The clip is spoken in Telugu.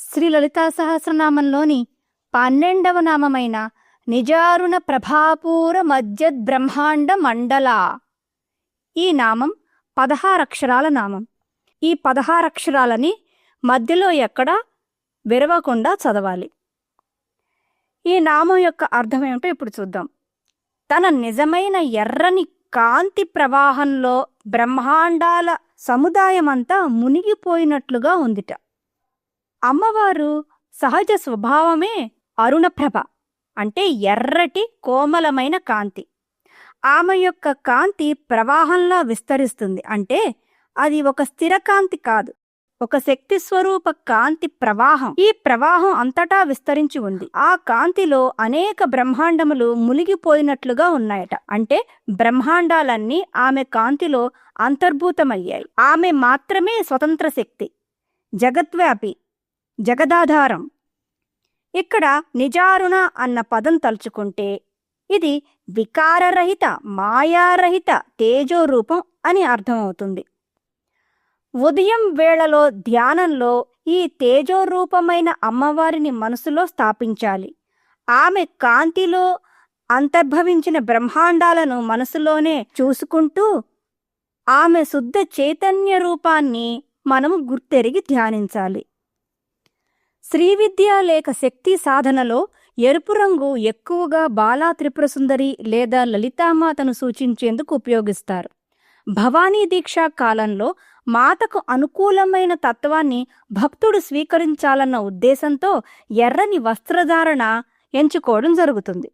శ్రీ లలితా సహస్రనామంలోని పన్నెండవ నామమైన నిజారుణ ప్రభాపూర మధ్యద్బ్రహ్మాండ మండల. ఈ నామం పదహారక్షరాల నామం. ఈ పదహారక్షరాలని మధ్యలో ఎక్కడా విరవకుండా చదవాలి. ఈ నామం యొక్క అర్థం ఏమిటో ఇప్పుడు చూద్దాం. తన నిజమైన ఎర్రని కాంతి ప్రవాహంలో బ్రహ్మాండాల సముదాయమంతా మునిగిపోయినట్లుగా ఉందిట. అమ్మవారు సహజ స్వభావమే అరుణప్రభ అంటే ఎర్రటి కోమలమైన కాంతి. ఆమె యొక్క కాంతి ప్రవాహంలా విస్తరిస్తుంది. అంటే అది ఒక స్థిర కాంతి కాదు ఒక శక్తి స్వరూప కాంతి ప్రవాహం. ఈ ప్రవాహం అంతటా విస్తరించి ఉంది. ఆ కాంతిలో అనేక బ్రహ్మాండములు మునిగిపోయినట్లుగా ఉన్నాయట. అంటే బ్రహ్మాండాలన్నీ ఆమె కాంతిలో అంతర్భూతమయ్యాయి. ఆమె మాత్రమే స్వతంత్ర శక్తి జగద్వ్యాపి జగదాధారం. ఇక్కడ నిజారుణ అన్న పదం తలుచుకుంటే ఇది వికారరహిత మాయారహిత తేజోరూపం అని అర్థమవుతుంది. ఉదయం వేళలో ధ్యానంలో ఈ తేజోరూపమైన అమ్మవారిని మనసులో స్థాపించాలి. ఆమె కాంతిలో అంతర్భవించిన బ్రహ్మాండాలను మనసులోనే చూసుకుంటూ ఆమె శుద్ధ చైతన్య రూపాన్ని మనము గుర్తెరిగి ధ్యానించాలి. శ్రీవిద్య లేక శక్తి సాధనలో ఎరుపు రంగు ఎక్కువగా బాలా త్రిపురసుందరి లేదా లలితామాతను సూచించేందుకు ఉపయోగిస్తారు. భవానీ దీక్షా కాలంలో మాతకు అనుకూలమైన తత్వాన్ని భక్తుడు స్వీకరించాలన్న ఉద్దేశంతో ఎర్రని వస్త్రధారణ ఎంచుకోవడం జరుగుతుంది.